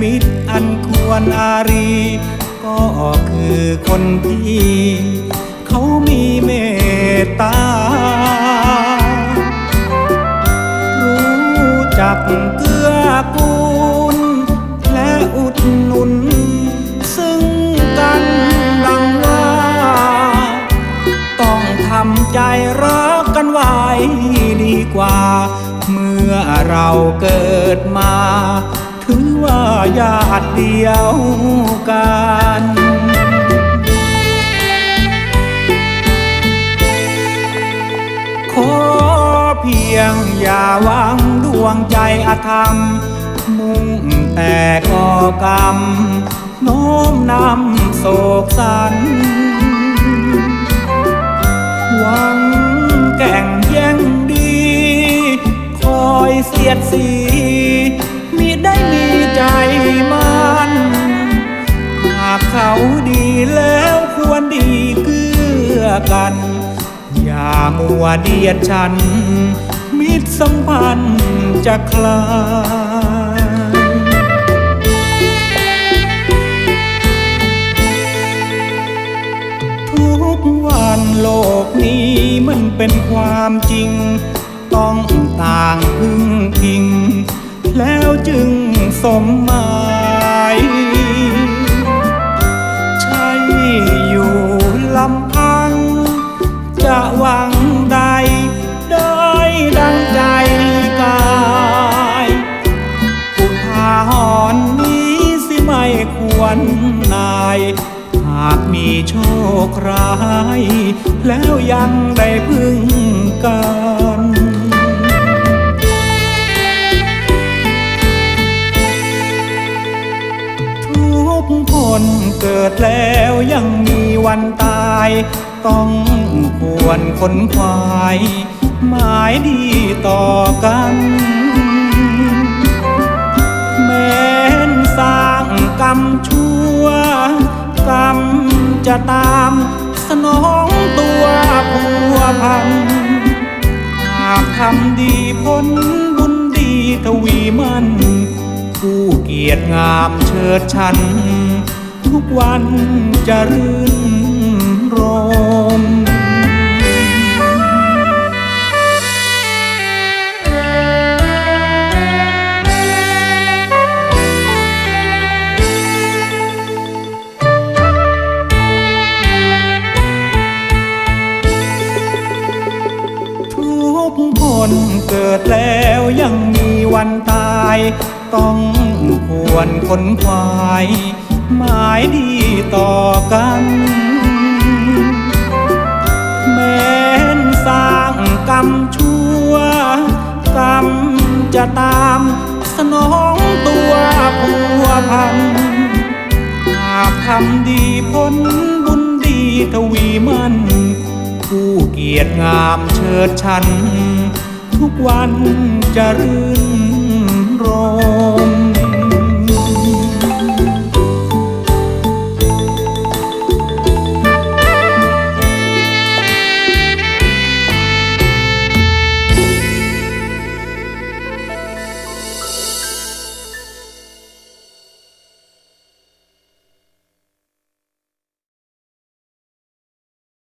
มิตรอันควรอารี ก็คือคนที่ เขามีเมตตา รู้จักเกื้อกูล และอุดหนุน ซึ่งกันดังว่า ต้องทำใจรักกันไว้ดีกว่า เมื่อเราเกิดมา ญาติเดียวกันขอเพียงอย่าหวังดวงใจอาธรรม มุ่งแต่ก่อกรรม โน้มนำโศกสัน หวังแก่งแย่งดี คอยเสียดสีากเขาดีแล้วควรดีเกื้อกัน อย่ามัวเดียดฉัน มิตรสัมพันธ์จะคลายทุกวันโลกนี้มันเป็นความจริง ต้องต่างพึ่งพิง แล้วจึงสมมาากมีโชคร้าย แล้วยังได้พึ่งกันทุกคนเกิดแล้วยังมีวันตาย ต้องควรคนควายหมายดีต่อกันแม้นสร้างกรรมชั่ว จะตามสนองตัวผัวพัน หากทำดีพ้นบุญดีทวีมันผู้เกียรติงามเชิดชัน ทุกวันจะรื่นรม คนเกิดแล้วยังมีวันตาย ต้องควรคนควายหมายดีต่อกันแม้นสร้างกรรมชั่ว กรรมจะตามสนองตัวผัวพัน หากทำดีพ้นบุญดีทวีมันผู้เกียรติงามเชิดชัน ทุกวันจะรื่น